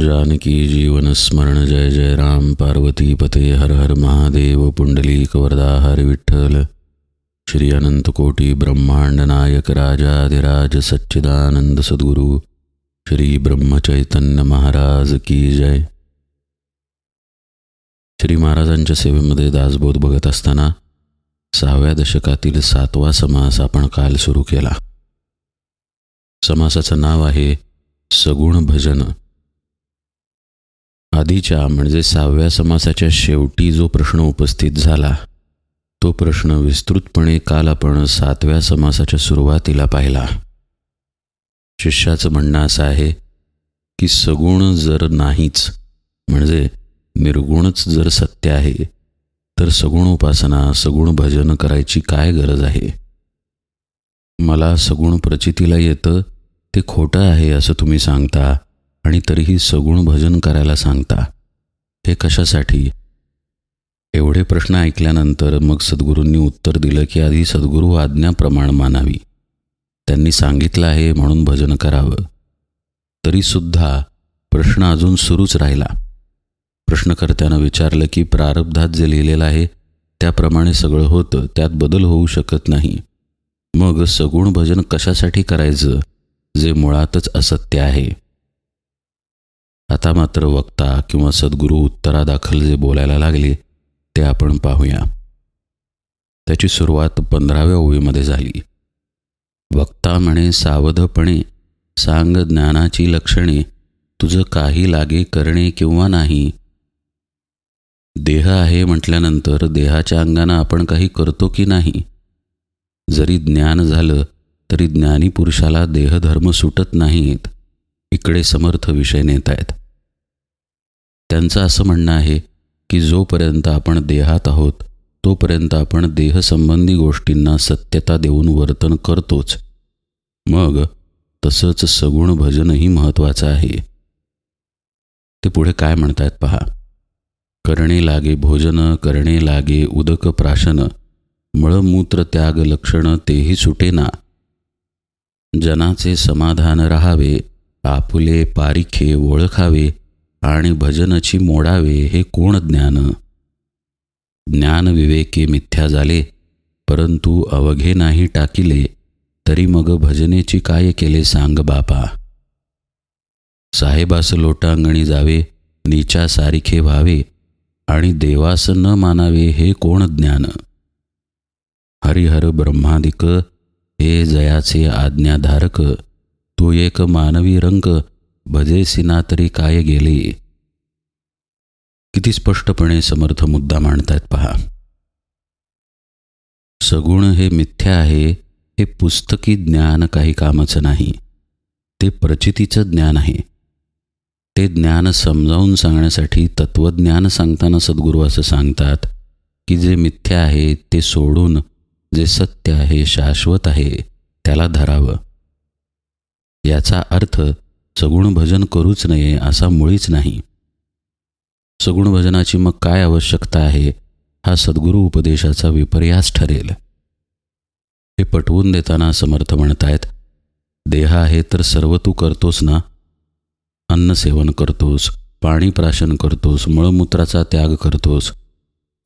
जानकी जीवन स्मरण जय जय राम। पार्वती पते हर हर महादेव। पुंडलीक वरदा हर विठ्ठल। श्री अनंतकोटी ब्रह्मांड नायक राजाधिराज सच्चिदानंद सद्गुरु। श्री ब्रह्मचैतन्य महाराज की जय। श्री महाराजांच्या सेवेमध्ये दासबोध बघत असताना सहाव्या दशकातील सातवा समास आपण काल सुरू केला. समासाचं नाव आहे सगुण भजन. आधीच्या म्हणजे सहाव्या समासाच्या शेवटी जो प्रश्न उपस्थित झाला तो प्रश्न विस्तृतपणे काल आपण सातव्या समासाच्या सुरुवातीला पाहिला. शिष्याचं म्हणणं असं आहे की सगुण जर नाहीच म्हणजे निर्गुणच जर सत्य आहे तर सगुण उपासना सगुण भजन करायची काय गरज आहे? मला सगुण प्रचितीला येतं ते खोटं आहे असं तुम्ही सांगता आणि तरीही सगुण भजन करायला सांगता. हे कशासाठी? एवढे प्रश्न ऐकल्यानंतर मग सद्गुरूंनी उत्तर दिलं की आधी सद्गुरू आज्ञा प्रमाण मानावी. त्यांनी सांगितलं आहे म्हणून भजन करावं. तरीसुद्धा प्रश्न अजून सुरूच राहिला. प्रश्नकर्त्यानं विचारलं की प्रारब्धात जे लिहिलेलं आहे त्याप्रमाणे सगळं होतं त्यात बदल होऊ शकत नाही. मग सगुण भजन कशासाठी करायचं जे मुळातच असत्य आहे? आता मात्र वक्ता किंवा सद्गुरू उत्तरादाखल जे बोलायला लागले ते आपण पाहूया. त्याची सुरुवात पंधराव्या ओळीमध्ये झाली. वक्ता म्हणे सावधपणे सांग ज्ञानाची लक्षणे तुझं काही लागे करणे किंवा नाही. देह आहे म्हटल्यानंतर देहाच्या अंगानं आपण काही करतो की नाही? जरी ज्ञान झालं तरी ज्ञानी पुरुषाला देहधर्म सुटत नाहीत. इकडे समर्थ विषय नेत आहेत. त्यांचं असं म्हणणं आहे की जोपर्यंत आपण देहात आहोत तोपर्यंत आपण देहसंबंधी गोष्टींना सत्यता देऊन वर्तन करतोच. मग तसंच सगुण भजनही महत्त्वाचं आहे. ते पुढे काय म्हणतायत पहा. करणे लागे भोजन करणे लागे उदक प्राशन मळमूत्र त्याग लक्षण तेही सुटेना. जनाचे समाधान राहावे आपुले पारिखे ओळखावे आणि भजनची मोडावे हे कोण ज्ञान? ज्ञान विवेके मिथ्या झाले परंतु अवघे नाही टाकिले तरी मग भजनेची काय केले सांग बापा? साहेबास लोटांगणी जावे नीचा सारिखे व्हावे आणि देवास न मानावे हे कोण ज्ञान? हरिहर ब्रह्मादिक हे जयाचे आज्ञाधारक तो एक मानवी रंग भजेसिना तरी काय गेले? किती स्पष्टपणे समर्थ मुद्दा मांडतायत पहा. सगुण हे मिथ्या आहे हे पुस्तकी ज्ञान काही कामाचं नाही ते प्रचितीचं ज्ञान आहे. ते ज्ञान समजावून सांगण्यासाठी तत्त्वज्ञान सांगताना सद्गुरू असं सांगतात की जे मिथ्या आहे ते सोडून जे सत्य आहे शाश्वत आहे त्याला धरावं. याचा अर्थ सगुण भजन करूच नये असा मुळीच नाही. सगुण भजनाची मग काय आवश्यकता आहे? हा सद्गुरू उपदेशाचा विपर्यास ठरेल. हे पटवून देताना समर्थ म्हणतायत देह आहे तर सर्व तू करतोस ना? अन्न सेवन करतोस पाणी प्राशन करतोस मळमूत्राचा त्याग करतोस.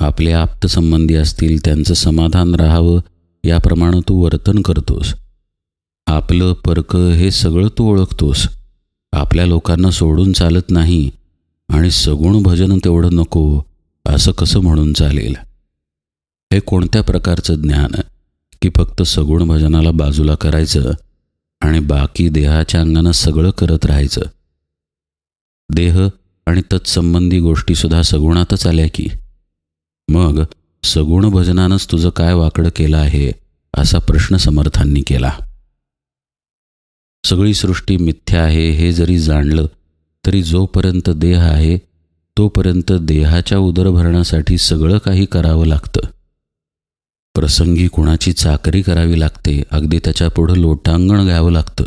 आपले आप्तसंबंधी असतील त्यांचं समाधान राहावं याप्रमाणे तू वर्तन करतोस. आपलं परकं हे सगळं तू ओळखतोस. आपल्या लोकांना सोडून चालत नाही आणि सगुण भजन तेवढं नको असं कसं म्हणून चालेल? हे कोणत्या प्रकारचं ज्ञान? की फक्त सगुण भजनाला बाजूला करायचं आणि बाकी देहाच्या अंगानं सगळं करत राहायचं? देह आणि तत्संबंधी गोष्टीसुद्धा सगुणातच आल्या की? मग सगुण भजनानंच तुझं काय वाकडं केलं आहे असा प्रश्न समर्थांनी केला. सगळी सृष्टी मिथ्या आहे हे जरी जाणलं तरी जोपर्यंत देह आहे तोपर्यंत देहाच्या उदरभरणासाठी सगळं काही करावं लागतं. प्रसंगी कुणाची चाकरी करावी लागते अगदी त्याच्या पुढं लोटांगण घ्यावं लागतं.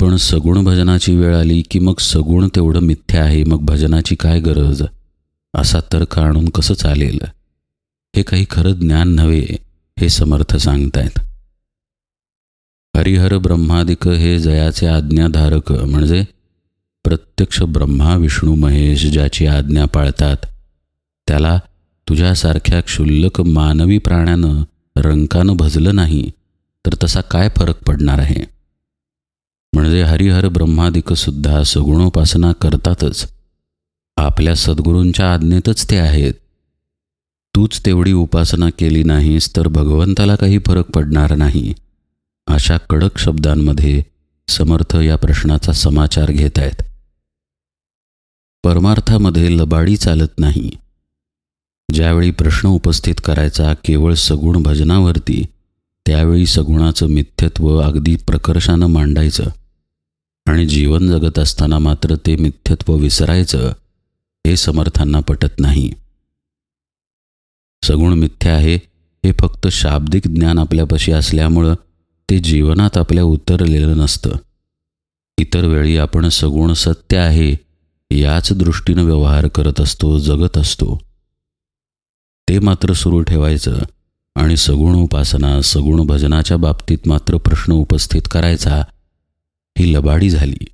पण सगुण भजनाची वेळ आली की मग सगुण तेवढं मिथ्या आहे मग भजनाची काय गरज? असा तर्क आणून कसं चालेल? हे काही खरं ज्ञान नव्हे हे समर्थ सांगतायत. हरिहर ब्रह्मादिक हे जयाचे आज्ञाधारक म्हणजे प्रत्यक्ष ब्रह्मा विष्णू महेश ज्याची आज्ञा पाळतात त्याला तुझ्यासारख्या क्षुल्लक मानवी प्राण्यानं रंकानं भजलं नाही तर तसा काय फरक पडणार आहे? म्हणजे हरिहर ब्रह्मादिकसुद्धा सगुणोपासना करतातच. आपल्या सद्गुरूंच्या आज्ञेतच ते आहेत. तूच तेवढी उपासना केली नाहीस तर भगवंताला काही फरक पडणार नाही. अशा कडक शब्दांमध्ये समर्थ या प्रश्नाचा समाचार घेत आहेत. परमार्थामध्ये लबाडी चालत नाही. ज्यावेळी प्रश्न उपस्थित करायचा केवळ सगुण भजनावरती त्यावेळी सगुणाचं मिथ्यत्व अगदी प्रकर्षानं मांडायचं आणि जीवन जगत असताना मात्र ते मिथ्यत्व विसरायचं हे समर्थांना पटत नाही. सगुण मिथ्या आहे हे फक्त शाब्दिक ज्ञान आपल्यापाशी असल्यामुळं ते जीवनात आपल्या उतरलेलं नसतं. इतर वेळी आपण सगुण सत्य आहे याच दृष्टीनं व्यवहार करत असतो जगत असतो. ते मात्र सुरू ठेवायचं आणि सगुण उपासना सगुण भजनाच्या बाबतीत मात्र प्रश्न उपस्थित करायचा ही लबाडी झाली.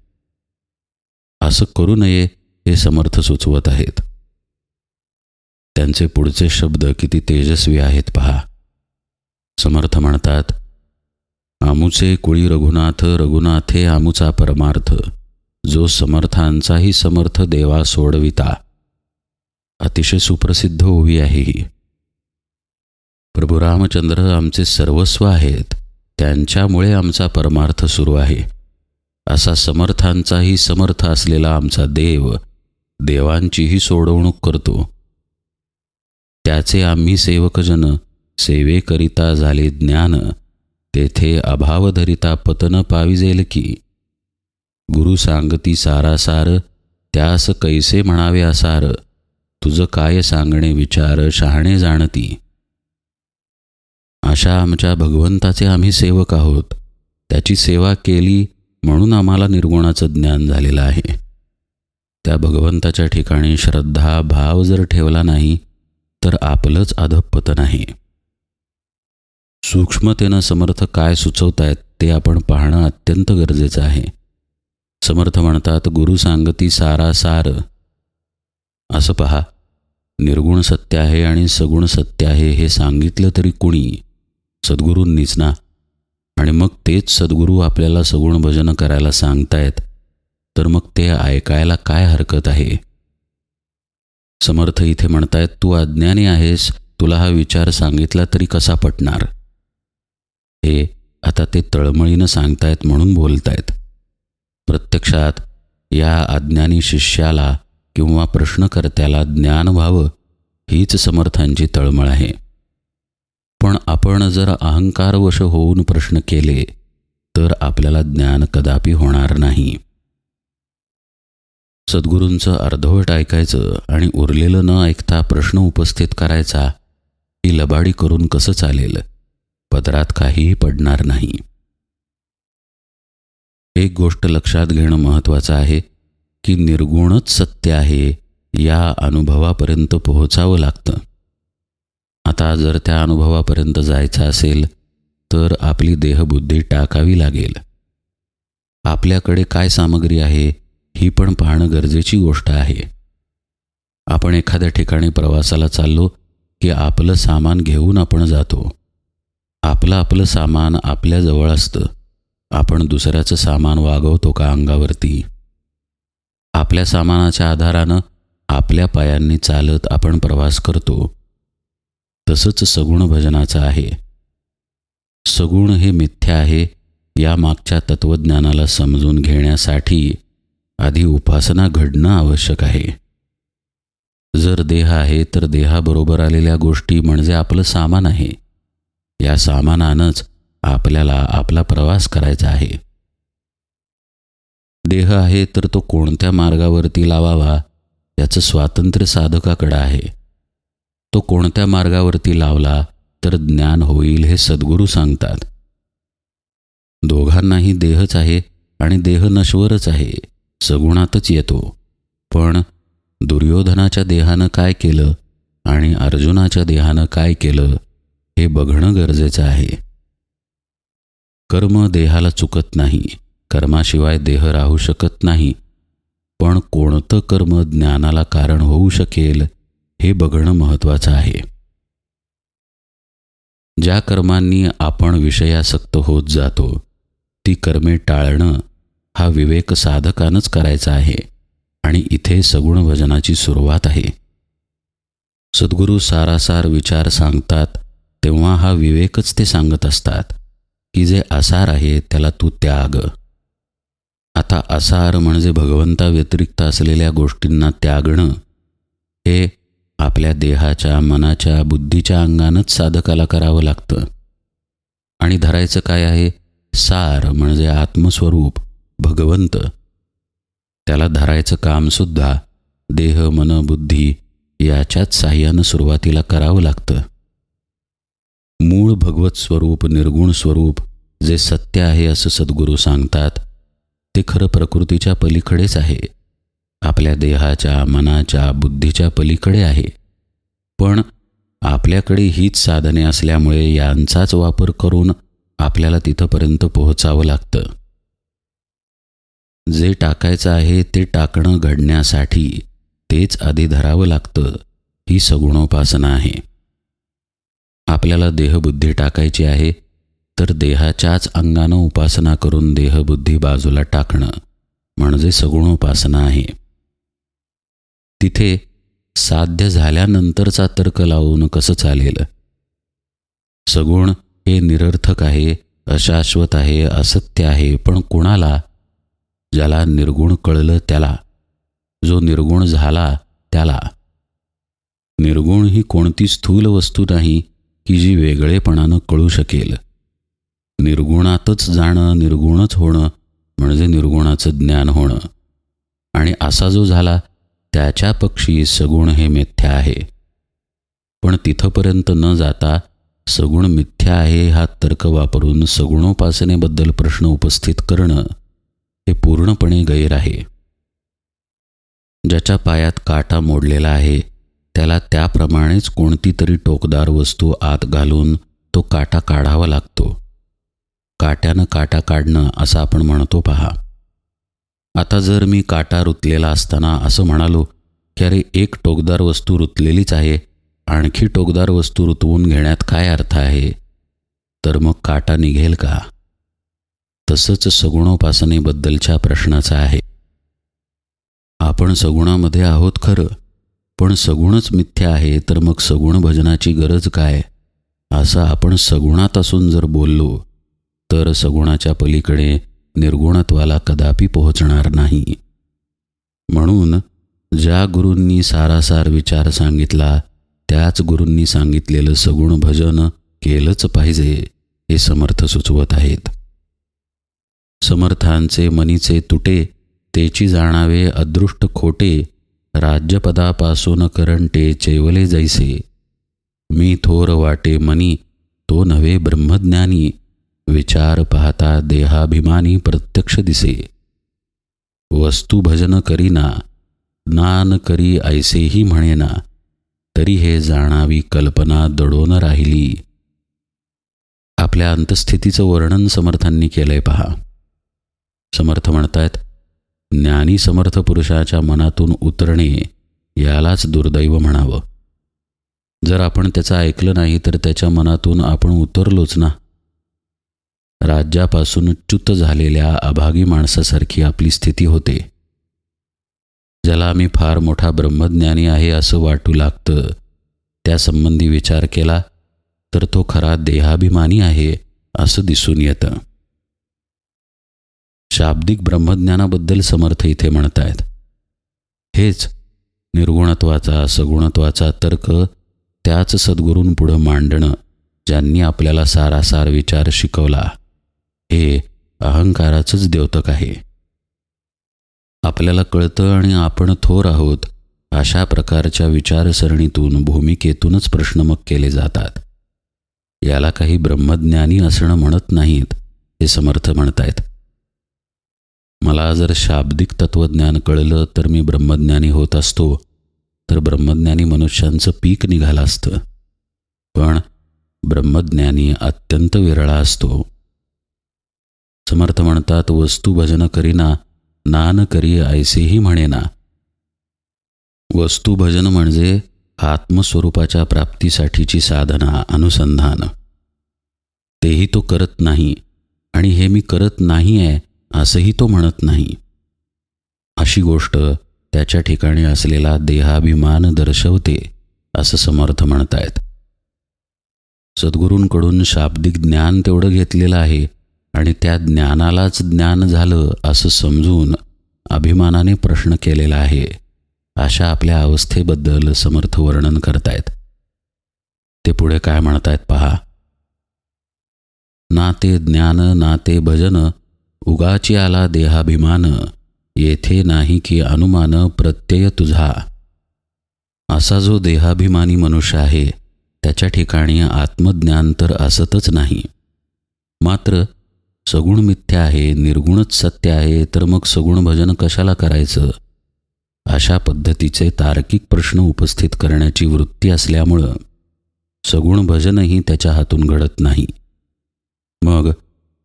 असं करू नये हे समर्थ सुचवत आहेत. त्यांचे पुढचे शब्द किती तेजस्वी आहेत पहा. समर्थ म्हणतात आमुचे कुळी रघुनाथ रघुनाथे आमुचा परमार्थ. जो समर्थांचाही समर्थ देवा सोडविता. अतिशय सुप्रसिद्ध ओवी आहे ही. प्रभू रामचंद्र आमचे सर्वस्व आहेत. त्यांच्यामुळे आमचा परमार्थ सुरू आहे. असा समर्थांचाही समर्थ असलेला आमचा देव देवांचीही सोडवणूक करतो. त्याचे आम्ही सेवकजन सेवेकरिता झाले ज्ञान तेथे अभावधरिता पतन पाविजेल की? गुरु सांगती सारासार त्यास कैसे म्हणावे असार तुझं काय सांगणे विचार शहाणे जाणती? अशा आमच्या भगवंताचे आम्ही सेवक आहोत. त्याची सेवा केली म्हणून आम्हाला निर्गुणाचं ज्ञान झालेलं आहे. त्या भगवंताच्या ठिकाणी श्रद्धा भाव जर ठेवला नाही तर आपलंच अधपतन आहे सूक्ष्मतेनं समर्थ काय सुचवतायत ते आपण पाहणं अत्यंत गरजेचं आहे. समर्थ म्हणतात गुरु सांगती सारा सार. असं पहा. निर्गुण सत्य आहे आणि सगुण सत्य आहे हे सांगितलं तरी कुणी? सद्गुरूंनीच ना. आणि मग तेच सद्गुरू आपल्याला सगुण भजन करायला सांगतायत तर मग ते ऐकायला काय हरकत आहे? समर्थ इथे म्हणतायत तू अज्ञानी आहेस तुला हा विचार सांगितला तरी कसा पटणार? हे आता ते तळमळीनं सांगतायत म्हणून बोलतायत. प्रत्यक्षात या अज्ञानी शिष्याला किंवा प्रश्नकर्त्याला ज्ञान व्हावं हीच समर्थांची तळमळ आहे. पण आपण जर अहंकारवश होऊन प्रश्न केले तर आपल्याला ज्ञान कदापि होणार नाही. सद्गुरूंचं अर्धवट ऐकायचं आणि उरलेलं न ऐकता प्रश्न उपस्थित करायचा ही लबाडी करून कसं चालेल? पदरात काहीही पडणार नाही. एक गोष्ट लक्षात घेणं महत्त्वाचं आहे की निर्गुणच सत्य आहे या अनुभवापर्यंत पोहोचावं लागतं. आता जर त्या अनुभवापर्यंत जायचं असेल तर आपली देहबुद्धी टाकावी लागेल. आपल्याकडे काय सामग्री आहे ही पण पाहणं गरजेची गोष्ट आहे. आपण एखाद्या ठिकाणी प्रवासाला चाललो की आपलं सामान घेऊन आपण जातो. आपलं आपलं सामान आपल्याजवळ असतं. आपण दुसऱ्याचं सामान वागवतो का अंगावरती? आपल्या सामानाच्या आधारानं आपल्या पायांनी चालत आपण प्रवास करतो. तसंच सगुण भजनाचं आहे. सगुण हे मिथ्या आहे या मागच्या तत्त्वज्ञानाला समजून घेण्यासाठी आधी उपासना घडणं आवश्यक आहे. जर देह आहे तर देहाबरोबर आलेल्या गोष्टी म्हणजे आपलं सामान आहे. या सामानानंच आपल्याला आपला प्रवास करायचा आहे. देह आहे तर तो कोणत्या मार्गावरती लावावा याचं स्वातंत्र्य साधकाकडं आहे. तो कोणत्या मार्गावरती लावला तर ज्ञान होईल हे सद्गुरू सांगतात. दोघांनाही देहच आहे आणि देह नश्वरच आहे सगुणातच येतो. पण दुर्योधनाच्या देहानं काय केलं आणि अर्जुनाच्या देहानं काय केलं हे बघणं गरजेचं आहे. कर्म देहाला चुकत नाही. कर्माशिवाय देह राहू शकत नाही. पण कोणतं कर्म ज्ञानाला कारण होऊ शकेल हे बघणं महत्त्वाचं आहे. ज्या कर्मांनी आपण विषयासक्त होत जातो ती कर्मे टाळणं हा विवेक साधकानच करायचा आहे आणि इथे सगुण भजनाची सुरुवात आहे. सद्गुरू सारासार विचार सांगतात तेव्हा हा विवेकच ते सांगत असतात की जे आसार आहे त्याला तू त्याग. आता आसार म्हणजे भगवंताव्यतिरिक्त असलेल्या गोष्टींना त्यागणं हे आपल्या देहाच्या मनाच्या बुद्धीच्या अंगानंच साधकाला करावं लागतं. आणि धरायचं काय आहे? सार म्हणजे आत्मस्वरूप भगवंत. त्याला धरायचं कामसुद्धा देह मन बुद्धी याच्याच साह्यानं सुरुवातीला करावं लागतं. भगवत स्वरूप निर्गुण स्वरूप जे सत्य आहे असं सद्गुरू सांगतात ते खरं प्रकृतीच्या पलीकडेच आहे. आपल्या देहाच्या मनाच्या बुद्धीच्या पलीकडे आहे. पण आपल्याकडे हीच साधने असल्यामुळे यांचाच वापर करून आपल्याला तिथंपर्यंत पोहोचावं लागतं. जे टाकायचं आहे ते टाकणं घडण्यासाठी तेच आधी धरावं लागतं ही सगुणोपासना आहे. आपल्याला देहबुद्धी टाकायची आहे तर देहाच्याच अंगानं उपासना करून देहबुद्धी बाजूला टाकणं म्हणजे सगुण उपासना आहे. तिथे साध्य झाल्यानंतरचा तर्क लावून कसं चालेल? सगुण हे निरर्थक आहे अशाश्वत आहे असत्य आहे पण कुणाला? ज्याला निर्गुण कळलं त्याला. जो निर्गुण झाला त्याला. निर्गुण ही कोणती स्थूल वस्तू नाही की जी वेगळेपणानं कळू शकेल. निर्गुणातच जाणं निर्गुणच होणं म्हणजे निर्गुणाचं ज्ञान होणं. आणि असा जो झाला त्याच्या पक्षी सगुण हे मिथ्या आहे. पण तिथंपर्यंत न जाता सगुण मिथ्या आहे हा तर्क वापरून सगुणोपासनेबद्दल प्रश्न उपस्थित करणं हे पूर्णपणे गैर आहे. ज्याच्या पायात काटा मोडलेला आहे त्याला त्याप्रमाणेच कोणती तरी टोकदार वस्तू आत घालून तो काटा काढावा लागतो. काट्यानं काटा काढणं असं आपण म्हणतो पहा. आता जर मी काटा रुतलेला असताना असं म्हणालो की अरे एक टोकदार वस्तू रुतलेलीच आहे आणखी टोकदार वस्तू रुतवून घेण्यात काय अर्थ आहे? तर मग काटा निघेल का? तसंच सगुणोपासनेबद्दलच्या प्रश्नाचा आहे. आपण सगुणामध्ये आहोत खरं. पण सगुणच मिथ्या आहे तर मग सगुण भजनाची गरज काय? असं आपण सगुणात असून जर बोललो तर सगुणाच्या पलीकडे निर्गुणत्वाला कदापि पोहोचणार नाही. म्हणून ज्या गुरूंनी सारासार विचार सांगितला त्याच गुरूंनी सांगितलेलं सगुण भजन केलंच पाहिजे हे समर्थ सुचवत आहेत. समर्थांचे मनीचे तुटे तेची जाणावे अदृष्ट खोटे राज्यपदापासून करंटे चेवले जैसे. मी थोर वाटे मनी तो नव्हे ब्रह्मज्ञानी. विचार पाहता देहाभिमानी प्रत्यक्ष दिसे. वस्तू भजन करीना नान करी ऐसेही म्हणेना. तरी हे जाणावी कल्पना दडोन राहिली. आपल्या अंतस्थितीचं वर्णन समर्थांनी केलंय पहा. समर्थ म्हणतायत ज्ञानी समर्थ पुरुषाच्या मनातून उतरणे यालाच दुर्दैव म्हणावं. जर आपण त्याचं ऐकलं नाही तर त्याच्या मनातून आपण उतरलोच ना. राज्यापासून च्युत झालेल्या अभागी माणसासारखी आपली स्थिती होते. ज्याला मी फार मोठा ब्रह्मज्ञानी आहे असं वाटू लागतं त्यासंबंधी विचार केला तर तो खरा देहाभिमानी आहे असं दिसून येतं. शाब्दिक ब्रह्मज्ञानाबद्दल समर्थ इथे म्हणतायत. हेच निर्गुणत्वाचा सगुणत्वाचा तर्क त्याच सद्गुरूंपुढं मांडणं ज्यांनी आपल्याला सारासार विचार शिकवला हे अहंकाराचंच द्योतक आहे. आपल्याला कळतं आणि आपण थोर आहोत अशा प्रकारच्या विचारसरणीतून भूमिकेतूनच प्रश्न मग केले जातात. याला काही ब्रह्मज्ञानी असणं म्हणत नाहीत हे समर्थ म्हणतायत. मला जर शाब्दिक तत्त्वज्ञान कळलं तर मी ब्रह्मज्ञानी होत असतो. तर ब्रह्मज्ञानी मनुष्यांचं पीक निघालं असतं. पण ब्रह्मज्ञानी अत्यंत विरळा असतो. समर्थ म्हणतात वस्तू भजन करीना नान करी ऐसेही म्हणेना. वस्तुभजन म्हणजे आत्मस्वरूपाच्या प्राप्तीसाठीची साधना अनुसंधान. तेही तो करत नाही. आणि हे मी करत नाही आहे असंही तो म्हणत नाही. अशी गोष्ट त्याच्या ठिकाणी असलेला देहाभिमान दर्शवते असं समर्थ म्हणतायत. सद्गुरूंकडून शाब्दिक ज्ञान तेवढं घेतलेलं आहे आणि त्या ज्ञानालाच ज्ञान झालं असं समजून अभिमानाने प्रश्न केलेला आहे अशा आपल्या अवस्थेबद्दल समर्थ वर्णन करतायत. ते पुढे काय म्हणतायत पहा. ना ते ज्ञान ना ते भजन उगाची आला देहाभिमान येथे नाही की अनुमान प्रत्यय तुझा. असा जो देहाभिमानी मनुष्य आहे त्याच्या ठिकाणी आत्मज्ञान तर असतच नाही. मात्र सगुण मिथ्या आहे निर्गुणच सत्य आहे तर मग सगुण भजन कशाला करायचं? अशा पद्धतीचे तार्किक प्रश्न उपस्थित करण्याची वृत्ती असल्यामुळं सगुण भजनही त्याच्या हातून घडत नाही. मग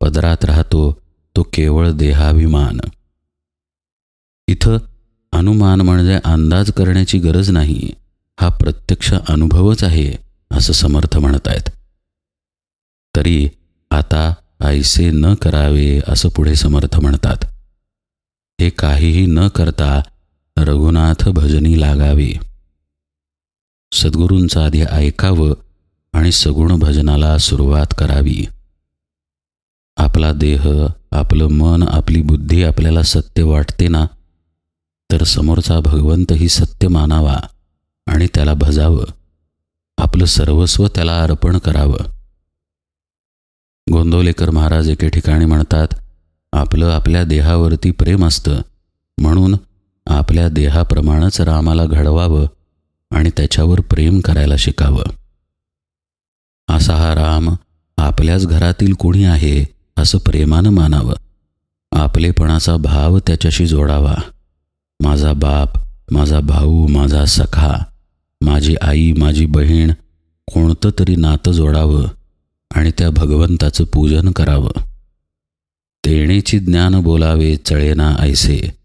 पदरात राहतो तो केवळ देहाभिमान. इथं अनुमान म्हणजे अंदाज करण्याची गरज नाही. हा प्रत्यक्ष अनुभवच आहे असं समर्थ म्हणत आहेत तरी आता ऐसे न करावे असं पुढे समर्थ म्हणतात. हे काहीही न करता रघुनाथ भजनी लागावे. सद्गुरूंचं आधी ऐकावं आणि सगुण भजनाला सुरुवात करावी. आपला देह आपलं मन आपली बुद्धी आपल्याला सत्य वाटते ना तर समोरचा भगवंतही सत्य मानावा आणि त्याला भजावं. आपलं सर्वस्व त्याला अर्पण करावं. गोंदवलेकर महाराज एके ठिकाणी म्हणतात आपलं आपल्या देहावरती प्रेम असतं. म्हणून आपल्या देहाप्रमाणेच रामाला घडवावं आणि त्याच्यावर प्रेम करायला शिकावं. असा हा राम आपल्याच घरातील कोणी आहे? असं प्रेमानं मानावं. आपलेपणाचा भाव त्याच्याशी जोडावा. माझा बाप माझा भाऊ माझा सखा माझी आई माझी बहीण कोणतं तरी नातं जोडावं आणि त्या भगवंताचं पूजन करावं. तेणेची ज्ञान बोलावे चळेना ऐसे.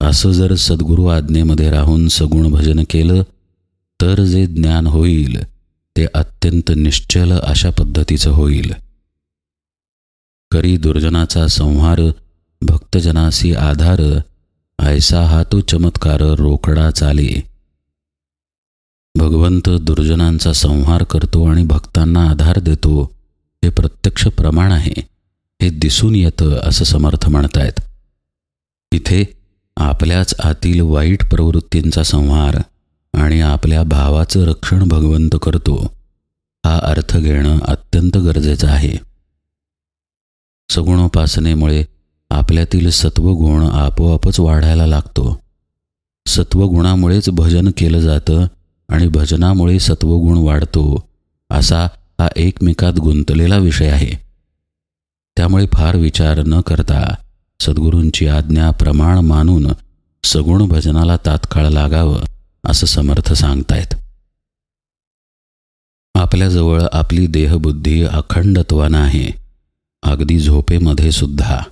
असं जर सद्गुरू आज्ञेमध्ये राहून सगुण भजन केलं तर जे ज्ञान होईल ते अत्यंत निश्चल अशा पद्धतीचं होईल. करी दुर्जनाचा संहार भक्तजनासी आधार ऐसा हा तो चमत्कार रोकडा चाले. भगवंत दुर्जनांचा संहार करतो आणि भक्तांना आधार देतो हे प्रत्यक्ष प्रमाण आहे हे दिसून येतं असं समर्थ म्हणतायत. इथे आपल्याच आतील वाईट प्रवृत्तींचा संहार आणि आपल्या भावाचं रक्षण भगवंत करतो हा अर्थ घेणं अत्यंत गरजेचं आहे. सगुणोपासनेमुळे आपल्यातील सत्वगुण आपोआपच वाढायला लागतो. सत्वगुणामुळेच भजन केलं जातं आणि भजनामुळे सत्वगुण वाढतो असा हा एकमेकात गुंतलेला विषय आहे. त्यामुळे फार विचार न करता सद्गुरूंची आज्ञा प्रमाण मानून सगुण भजनाला तात्काळ लागावं असं समर्थ सांगतायत. आपल्याजवळ आपली देहबुद्धी अखंडत्वानं आहे. अगदी झोपेमध्ये सुद्धा.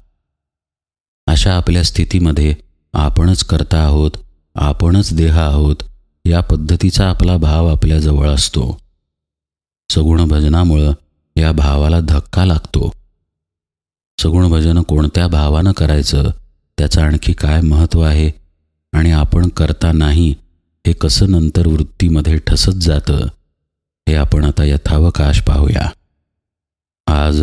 अशा आपल्या स्थितीमध्ये आपणच करता आहोत आपणच देह आहोत या पद्धतीचा आपला भाव आपल्याजवळ असतो. सगुण भजनामुळं या भावाला धक्का लागतो. सगुण भजन कोणत्या भावानं करायचं त्याचं आणखी काय महत्त्व आहे आणि आपण करता नाही हे कसं नंतर वृत्तीमध्ये ठसत जातं हे आपण आता यथावकाश पाहूया. आज